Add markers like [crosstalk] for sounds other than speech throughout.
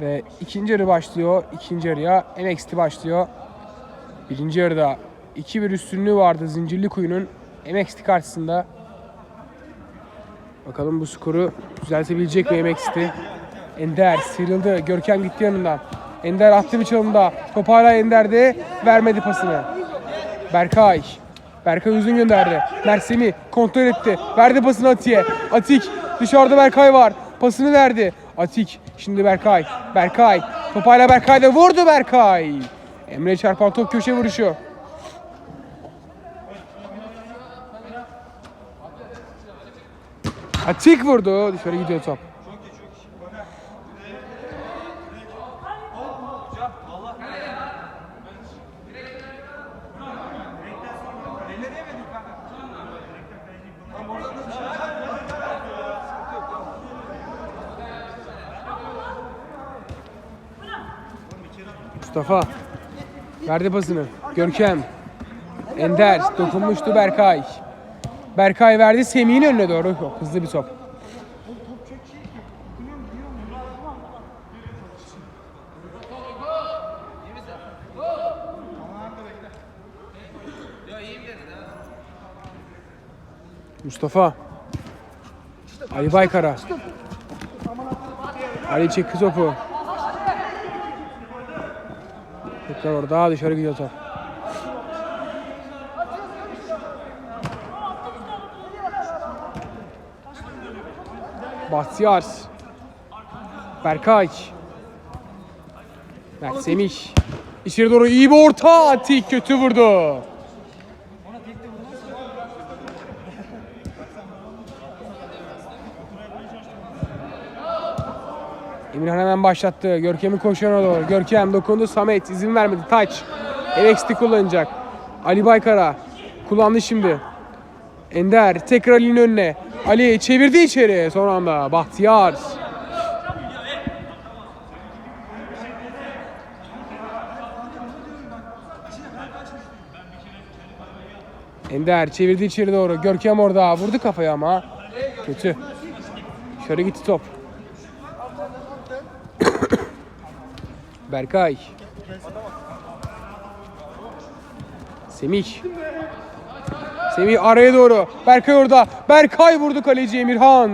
Ve ikinci yarı başlıyor. İkinci yarıya NXT başlıyor. Birinci yarıda 2-1 üstünlüğü vardı Zincirli Kuyu'nun NXT karşısında. Bakalım bu skoru düzeltebilecek mi NXT? Ender sıyrıldı. Görkem gitti yanından. Ender attı bir çalımda. Top hala Ender'de. Vermedi pasını. Berkay. Berkay uzun gönderdi. Mersemi kontrol etti. Verdi pasını Atik'e. Atik. Dışarıda Berkay var. Pasını verdi. Atik. Şimdi Berkay. Berkay. Top hala Berkay'da vurdu Berkay. Emre çarpan top köşe vuruşu. Atik vurdu. Dışarı gidiyor top. Mustafa. Verdi pasını. Görkem. Ender. Dokunmuştu Berkay. Berkay verdi Semih'in önüne doğru. Çok hızlı bir top. Mustafa. Ali Baykara. Ali çekti topu. Tekrar orada dışarı gidiyor top. Bahtiyar. Berkay. Mert Semih. İçeri doğru iyi bir orta. Atik kötü vurdu. Emirhan hemen başlattı. Görkem'in koşuyoruna doğru. Görkem dokundu. Samet izin vermedi. Taç. NXT kullanacak. Ali Baykara. Kullandı şimdi. Ender tekrar Ali'nin önüne. Ali çevirdi içeri son anda. Bahtiyar. Ender çevirdi içeri doğru. Görkem orada. Vurdu kafaya ama. Kötü. Dışarı gitti top. Berkay. Semih. Semih araya doğru. Berkay orada. Berkay vurdu kaleci Emirhan.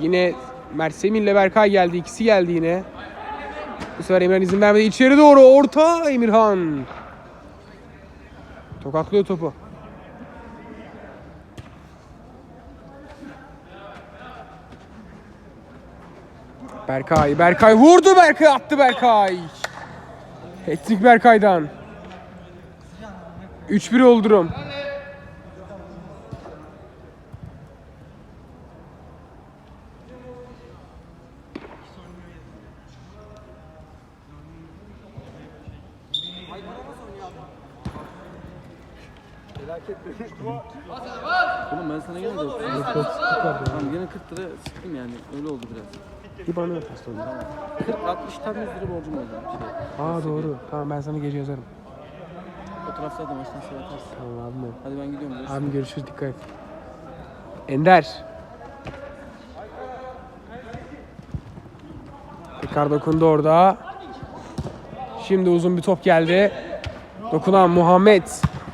Yine Mert Semih ile Berkay geldi. İkisi geldi yine. Bu sefer Emirhan izin vermedi. İçeri doğru. Orta Emirhan. Tokatlıyor topu. Berkay. Berkay vurdu. Berkay attı Berkay. Hattrick Berkay'dan. 3-1 oldu durum. Oğlum ben sana gene de Tamam gene 40 lira sıktım yani öyle oldu biraz. İban'ı da pasta oldu. 40 60 tam 100 lira borcum oldu. Şey, Aa doğru. Tamam ben sana gece yazarım. fotoğraflar da maçtan sonra atarsın. Tamam benim. Hadi ben gidiyorum. görüşürüz. Abim görüşürüz dikkat et. Ender. Tekrar dokundu orada. Şimdi uzun bir top geldi. Dokunan Muhammed.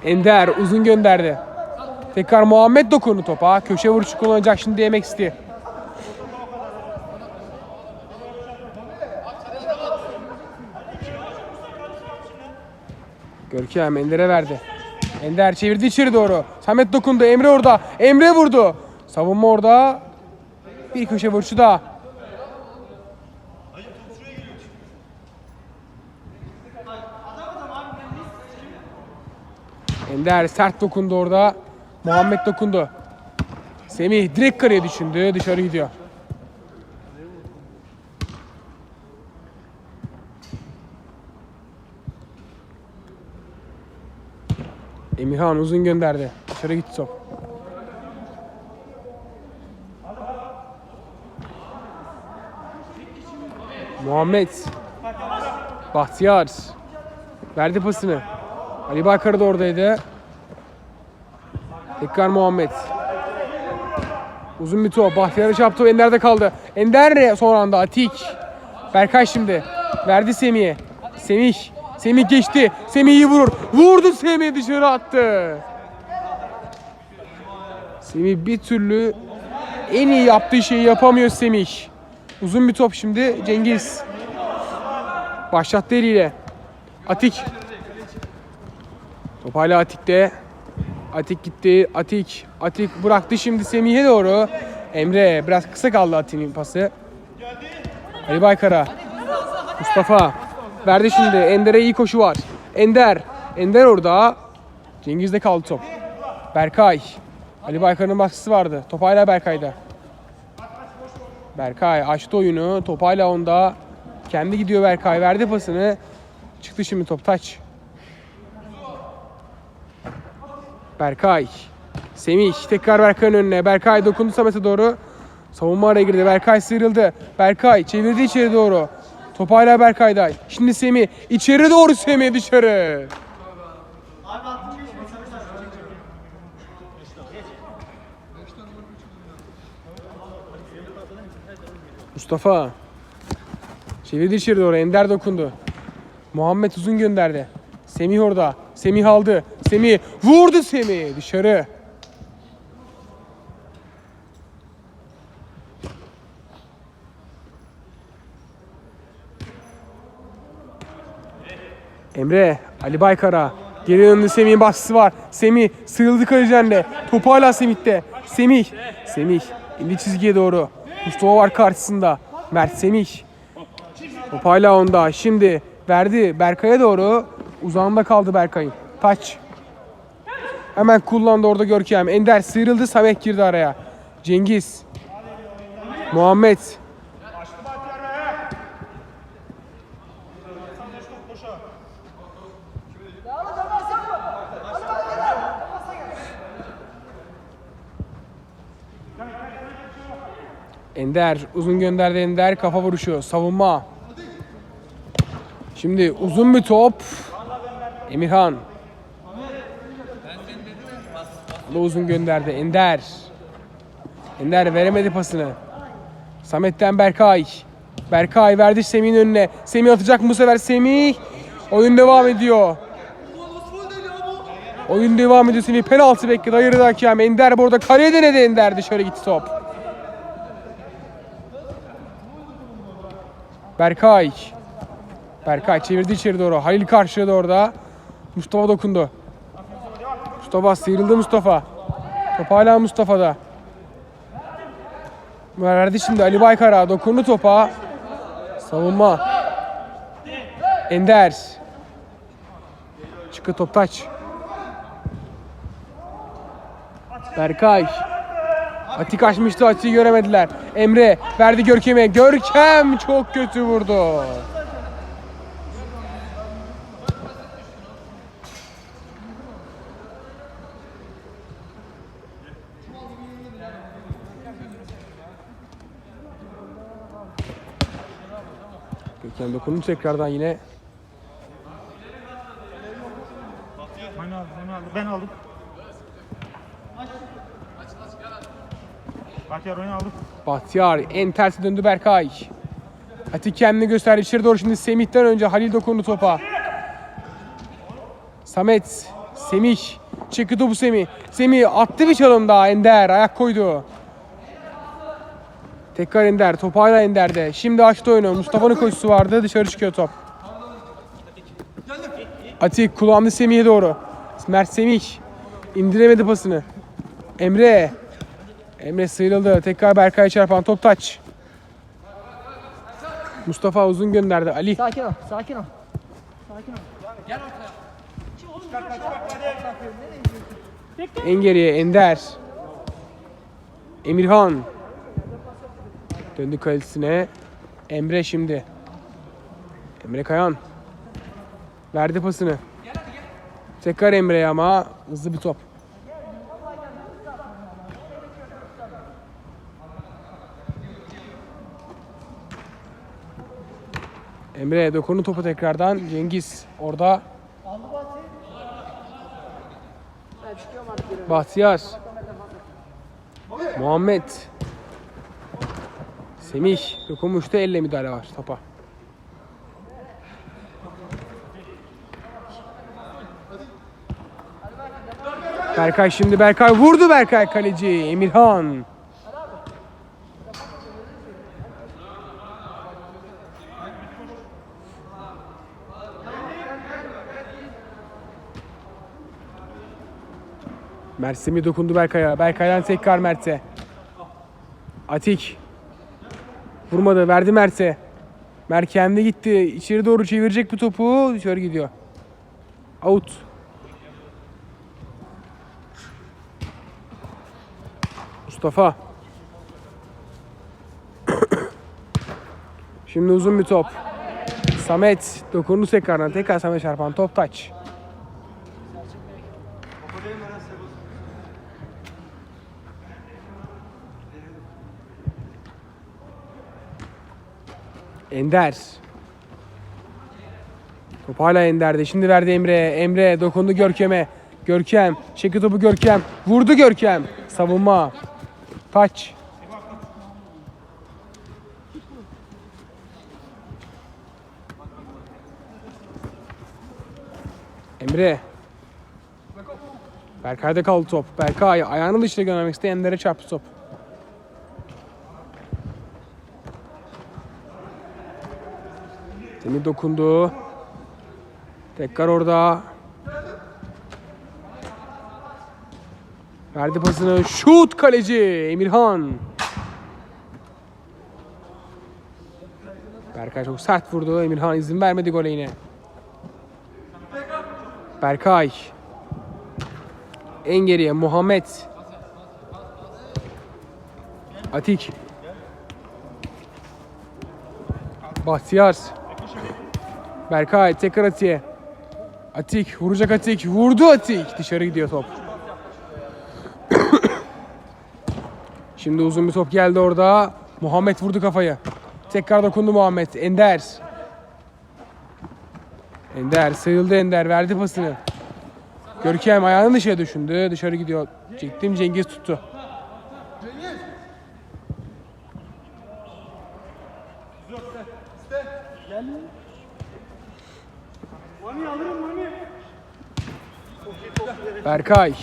Ender uzun gönderdi. Tekrar Muhammed dokundu topa. Köşe vuruşu kullanacak şimdi yemek istiyor. Görkem Ender'e verdi. Ender çevirdi içeri doğru. Samet dokundu. Emre orada. Emre vurdu. Savunma orada. Bir köşe vuruşu daha. Ender sert dokundu orada. Muhammed dokundu. Semih direkt kareye düşündü. Dışarı gidiyor. Emirhan uzun gönderdi. Dışarı gitti top. Muhammed. Bahtiyar. Verdi pasını. Ali Bakar da oradaydı. Tekrar Muhammed. Uzun bir top. Bahtiyar'a çarptı. Ender'de kaldı. Ender son anda. Atik. Berkay şimdi. Verdi Semih'e. Semih. Semih geçti. Semih iyi vurur. Vurdu Semih dışarı attı. Semih bir türlü en iyi yaptığı şeyi yapamıyor Semih. Uzun bir top şimdi Cengiz. Başlattı eliyle. Atik. Top hala Atik'te. Atik gitti. Atik. Atik bıraktı şimdi Semih'e doğru. Emre biraz kısa kaldı Atik'in pası. Ali Baykara. Mustafa. Verdi şimdi. Ender'e iyi koşu var. Ender. Ender orada. Cengiz'de kaldı top. Berkay. Ali Baykar'ın baskısı vardı. Top hala Berkay'da. Berkay açtı oyunu. Top hala onda. Kendi gidiyor Berkay. Verdi pasını. Çıktı şimdi top. Taç. Berkay. Semih tekrar Berkay'ın önüne. Berkay dokundu Samet'e doğru. Savunma araya girdi. Berkay sıyrıldı. Berkay çevirdi içeri doğru. Top hala Berkay'da. Şimdi Semih. içeri doğru Semih dışarı. Mustafa. Çevirdi içeri doğru. Ender dokundu. Muhammed uzun gönderdi. Semih orada. Semih aldı. Semih vurdu Semih dışarı. Emre, Ali Baykara. Geri döndü Semih'in baskısı var. Semih sıyrıldı kalecilerle. Topu hala Semih'te. Semih. Semih indi çizgiye doğru. Mustafa var karşısında. Mert Semih. Top hala onda. Şimdi verdi Berkay'a doğru. Uzağında kaldı Berkay'ın. Taç. Hemen kullandı orada Görkem. Ender sıyrıldı. Samet girdi araya. Cengiz. Muhammed. Ender uzun gönderdi Ender kafa vuruşu savunma. Şimdi uzun bir top. Emirhan. Da uzun gönderdi Ender. Ender veremedi pasını. Samet'ten Berkay. Berkay verdi Semih'in önüne. Semih atacak mı bu sefer Semih? Oyun devam ediyor. Oyun devam ediyor Semih. Penaltı bekledi. Hayırlı hakem. Ender burada kaleye denedi Ender. Dışarı gitti top. Berkay. Berkay çevirdi içeri doğru. Halil karşıladı orada. Mustafa dokundu. Mustafa sıyrıldı Mustafa. Top hala Mustafa'da. Verdi şimdi Ali Baykara. Dokundu topa. Savunma. Ender. Çıkı top taç. Berkay. Atik açmıştı. Atik'i göremediler. Emre verdi Görkem'e. Görkem çok kötü vurdu. Görkem dokundu tekrardan yine. Ben aldım, ben aldım. Ben aldım. Bahtiyar oyunu aldım. Bahtiyar en tersi döndü Berkay. Atik kendini gösterdi içeri doğru şimdi Semih'ten önce Halil dokundu topa. Samet, Semih, çekti topu Semih. Semih attı bir çalım daha Ender ayak koydu. Tekrar Ender, top hala Ender'de. Şimdi açtı oyunu. Mustafa'nın koşusu vardı dışarı çıkıyor top. Atik kullandı Semih'e doğru. Mert Semih indiremedi pasını. Emre Emre sıyrıldı. Tekrar Berkay'a çarpan top taç. Mustafa uzun gönderdi. Ali. Sakin ol, sakin ol. En geriye Ender. Emirhan. Döndü kalesine. Emre şimdi. Emre Kayan. Verdi pasını. Tekrar Emre'ye ama hızlı bir top. Emre dokundu topu tekrardan. Cengiz orada. Bahtiyar. Muhammed. Semih. Dokunmuştu elle müdahale var topa. Berkay şimdi Berkay vurdu Berkay kaleci Emirhan. Mert Semih dokundu Berkay'a. Berkay'dan tekrar Mert'e. Atik. Vurmadı. Verdi Mert'e. Mert kendi gitti. İçeri doğru çevirecek bu topu. Dışarı gidiyor. Out. Mustafa. Şimdi uzun bir top. Samet dokundu tekrardan. Tekrar Samet çarpan top taç. Ender. Top hala Ender'de. Şimdi verdi Emre. Emre dokundu Görkem'e. Görkem. Çekti topu Görkem. Vurdu Görkem. Savunma. Taç. Emre. Berkay'da kaldı top. Berkay ayağını dışına göndermek istedi. Ender'e çarptı top. Semih dokundu. Tekrar orada. Verdi pasını. Şut kaleci Emirhan. Berkay çok sert vurdu. Emirhan izin vermedi gole yine. Berkay. En geriye Muhammed. Atik. Bahtiyar. Berkay tekrar Atik'e. Atik vuracak Atik. Vurdu Atik. Dışarı gidiyor top. [coughs] Şimdi uzun bir top geldi orada. Muhammed vurdu kafayı. Tekrar dokundu Muhammed. Ender. Ender sıyrıldı Ender. Verdi pasını. Görkem ayağını dışarı düşündü. Dışarı gidiyor. Çektim Cengiz tuttu. Berkay.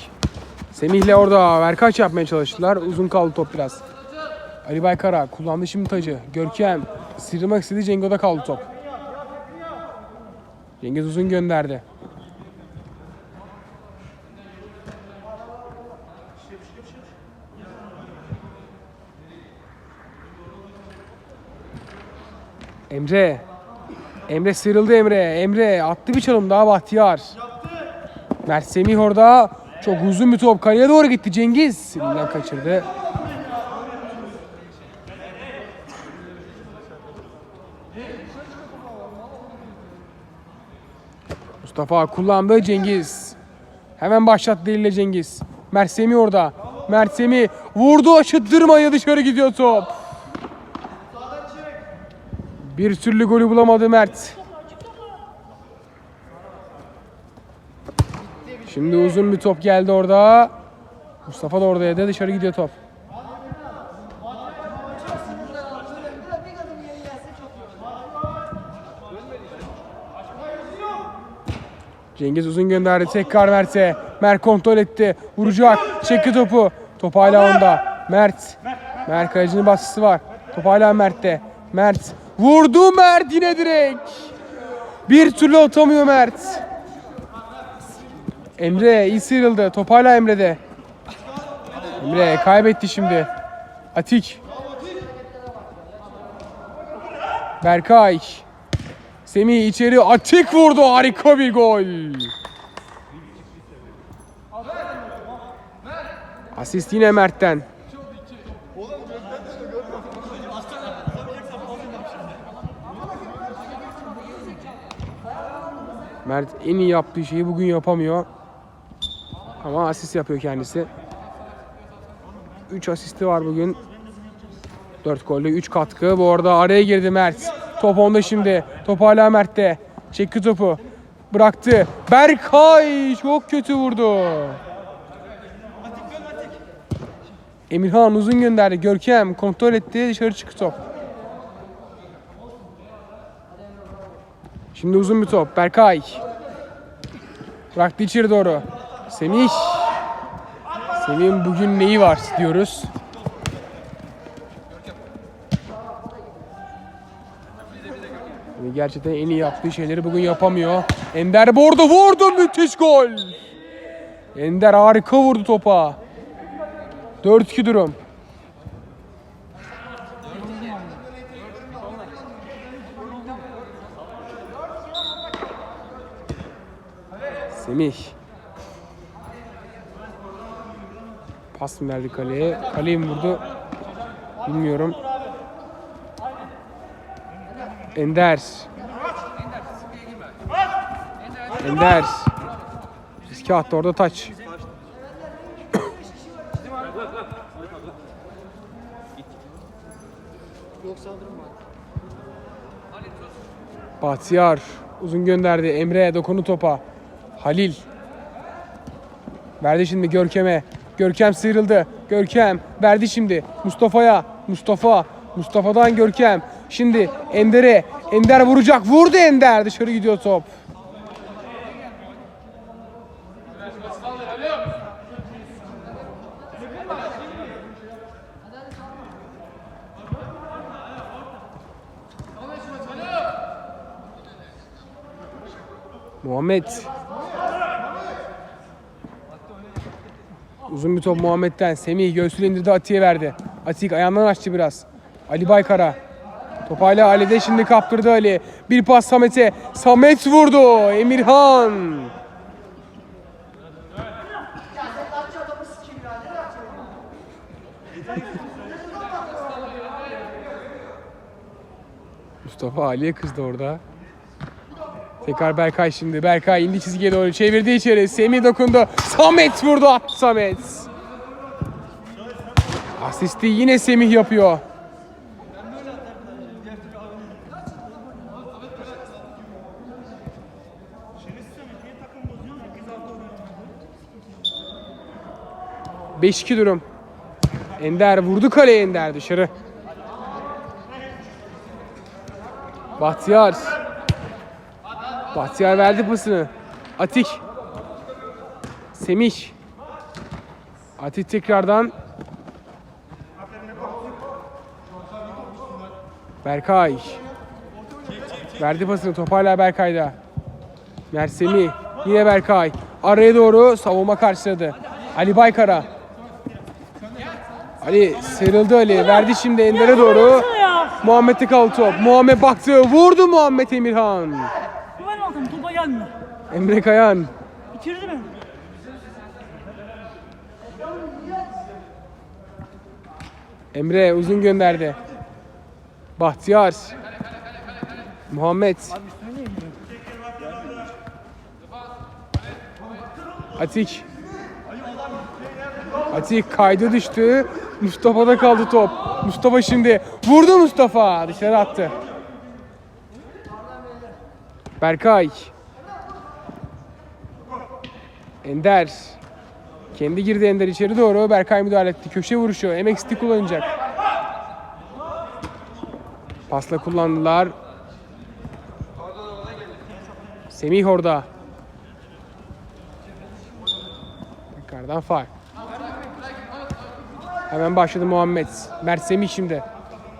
Semih'le orada Berkay yapmaya çalıştılar. Uzun kaldı top biraz. Ali Baykara kullandı şimdi tacı. Görkem sıyrılmak istedi Cengo'da kaldı top. Cengiz uzun gönderdi. Emre. Emre sıyrıldı Emre. Emre attı bir çalım daha Bahtiyar. Mert Semih orada. Çok uzun bir top. Kaleye doğru gitti Cengiz. Elinden kaçırdı. Mustafa kullandı Cengiz. Hemen başlattı eliyle Cengiz. Mert Semih orada. Mert Semih vurdu aşıttırmaya dışarı gidiyor top. Bir türlü golü bulamadı Mert. Şimdi uzun bir top geldi orada. Mustafa da oradaydı. Dışarı gidiyor top. Cengiz uzun gönderdi. Tekrar Mert'e. Mert kontrol etti. Vuracak. Çekti topu. Top hala onda. Mert. Mert kalecinin baskısı var. Top hala Mert'te. Mert. Vurdu Mert yine direkt. Bir türlü atamıyor Mert. Emre iyi sıyrıldı. Top hala Emre'de. Emre kaybetti şimdi. Atik. Berkay. Semih içeri Atik vurdu. Harika bir gol. Asist yine Mert'ten. Mert en iyi yaptığı şeyi bugün yapamıyor. Ama asist yapıyor kendisi. 3 asisti var bugün. 4 golle 3 katkı. Bu arada araya girdi Mert. Top onda şimdi. Top hala Mert'te. Çekti topu. Bıraktı. Berkay çok kötü vurdu. Emirhan uzun gönderdi. Görkem kontrol etti. Dışarı çıktı top. Şimdi uzun bir top. Berkay. Bıraktı içeri doğru. Semih. Semih'in bugün neyi var diyoruz. Gerçekten en iyi yaptığı şeyleri bugün yapamıyor. Ender bordo vurdu müthiş gol. Ender harika vurdu topa. 4-2 durum. Semih. Pas mı verdi kaleye? Kaleye mi vurdu? Bilmiyorum. Ender. Ender. Riske attı orada taç. Bahtiyar uzun gönderdi. Emre dokunu topa. Halil. Verdi şimdi Görkem'e. Görkem sıyrıldı. Görkem verdi şimdi Mustafa'ya. Mustafa. Mustafa'dan Görkem. Şimdi Ender'e. Ender vuracak. Vurdu Ender. Dışarı gidiyor top. Muhammed. Uzun bir top Muhammed'den. Semih göğsüyle indirdi Ati'ye verdi. Atik ayağından açtı biraz. Ali Baykara. Top hala Ali'de şimdi kaptırdı Ali. Bir pas Samet'e. Samet vurdu. Emirhan. Mustafa Ali'ye kızdı orada. Tekrar Berkay şimdi. Berkay indi çizgiye doğru çevirdi içeri. Semih dokundu. Samet vurdu. At Samet. Asisti yine Semih yapıyor. Beş iki durum. Ender vurdu kaleye Ender dışarı. Bahtiyar. Bahtiyar verdi pasını. Atik. Semih. Atik tekrardan. Berkay. Verdi pasını. Top hala Berkay'da. Mert Semih. Yine Berkay. Araya doğru savunma karşıladı. Ali Baykara. Ali sıyrıldı Ali. Verdi şimdi Ender'e doğru. Muhammed'e kaldı top. Muhammed baktı. Vurdu Muhammed Emirhan. Topa gelme. Emre Kayan. Bitirdi mi? Emre uzun gönderdi. Bahtiyar. Muhammed. Atik. Atik kaydı düştü. Mustafa'da kaldı top. Mustafa şimdi vurdu Mustafa. Dışarı attı. Berkay. Ender. Kendi girdi Ender içeri doğru. Berkay müdahale etti. Köşe vuruşu. MXT kullanacak. Pasla kullandılar. Semih orada. Tekrardan faal. Hemen başladı Muhammed. Mert Semih şimdi.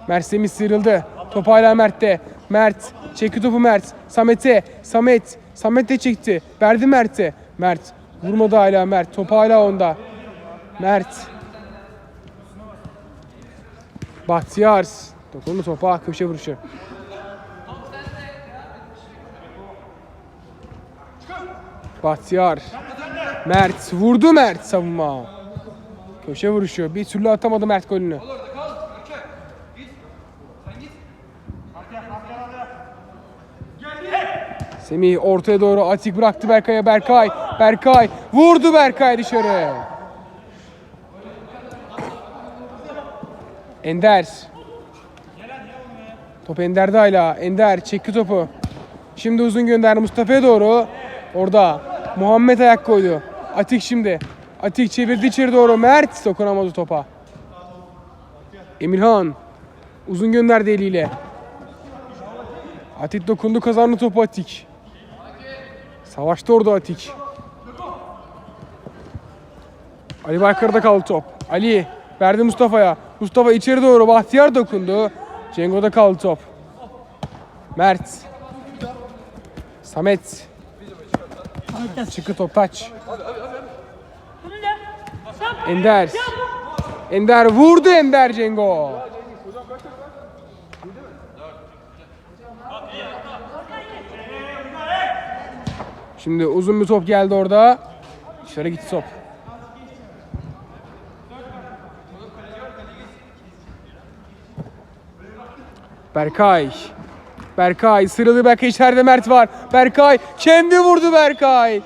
Mert Semih sıyrıldı. Top hala Mert'te. Mert. Çekti topu Mert. Samet'e. Samet. Samet de çekti. Verdi Mert'e. Mert. Vurmadı hala Mert. Top hala onda. Mert. Bahtiyar. Dokundu topa. Köşe vuruşu. Bahtiyar. Mert. Vurdu Mert savunma. Köşe vuruşu. Bir türlü atamadı Mert golünü. Semih ortaya doğru Atik bıraktı Berkay'a Berkay. Berkay vurdu Berkay dışarı. Ender. Top Ender'de hala. Ender çekti topu. Şimdi uzun gönderdi Mustafa'ya doğru. Orada Muhammed ayak koydu. Atik şimdi. Atik çevirdi içeri doğru. Mert dokunamadı topa. Emirhan. Uzun gönderdi eliyle. Atik dokundu kazandı topu Atik. Savaştı orada Atik. Ali Baykar'da kaldı top. Ali verdi Mustafa'ya. Mustafa içeri doğru Bahtiyar dokundu. Cengo'da kaldı top. Mert. Samet. Çıkı top taç. Ender. Ender vurdu Ender Cengo. Şimdi uzun bir top geldi orada. Dışarı gitti top. Berkay. Berkay sıralı Berkay içeride Mert var. Berkay kendi vurdu Berkay.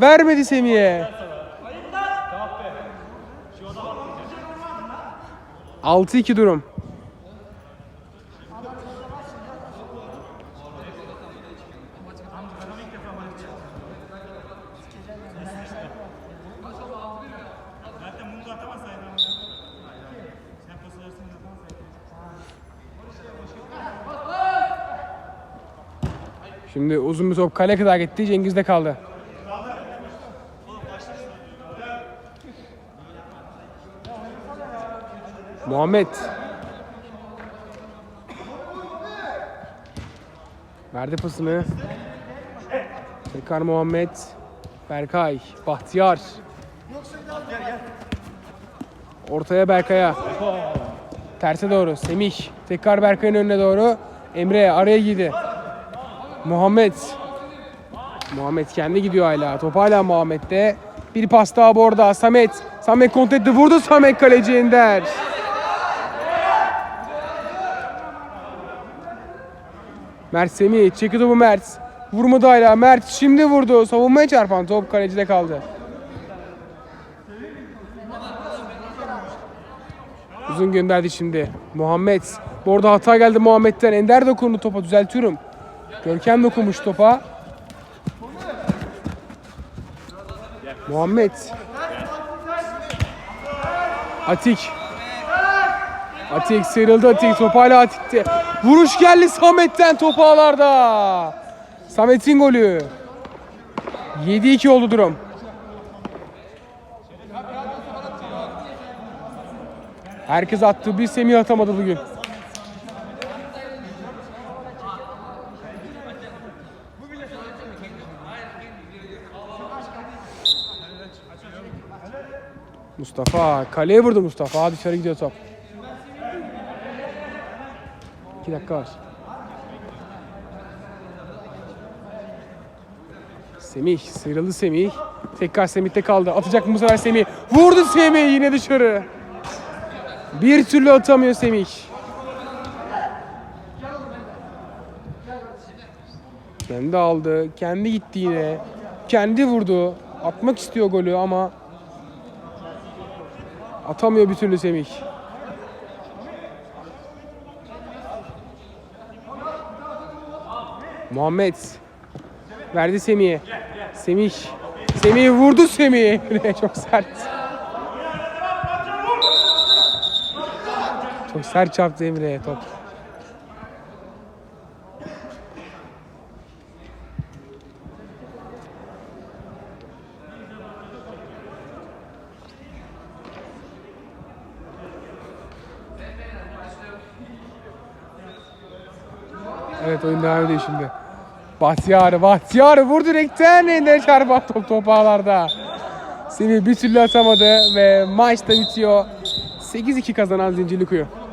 Vermedi Semih'e. 6-2 durum. Zaten bunu da atamasaydın ama. Sen pas versin de atamasaydın. Şimdi uzun bir top kale kadar gitti. Cengiz'de kaldı. Muhammed. Verdi pasını. Tekrar Muhammed. Berkay. Bahtiyar. Ortaya Berkay'a. Terse doğru. Semih. Tekrar Berkay'ın önüne doğru. Emre araya girdi. Muhammed. Muhammed kendi gidiyor hala. Top hala Muhammed'de. Bir pas daha bu arada. Samet. Samet kontrol. Vurdu Samet kaleci Ender. Mert Semih. Çekti topu Mert. Vurmadı hala. Mert şimdi vurdu. Savunmaya çarpan top kalecide kaldı. Uzun gönderdi şimdi. Muhammed. Bu arada hata geldi Muhammed'den. Ender dokundu topa. Düzeltiyorum. Görkem dokunmuş topa. Muhammed. Atik. Atik sıyrıldı Atik. Top hala Atik'te. Vuruş geldi Samet'ten top ağlarda. Samet'in golü. 7-2 oldu durum. Herkes attı. Bir Semih atamadı bugün. Mustafa. Kaleye vurdu Mustafa. Dışarı gidiyor top. 2 dakika var. Semih. Sıyrıldı Semih. Tekrar Semih'te kaldı. Atacak mı bu sefer Semih? Vurdu Semih yine dışarı. Bir türlü atamıyor Semih. Kendi aldı. Kendi gitti yine. Kendi vurdu. Atmak istiyor golü ama atamıyor bir türlü Semih. Muhammed verdi Semih'e. Semih. Semih vurdu Semih. [laughs] Çok sert. Çok sert çarptı Emre'ye top. Evet oyun devam ediyor şimdi. Bahtiyar, Bahtiyar vur direkten Ender çarpan top top ağlarda. Semih bir türlü atamadı ve maç da bitiyor. 8-2 kazanan Zincirlikuyu.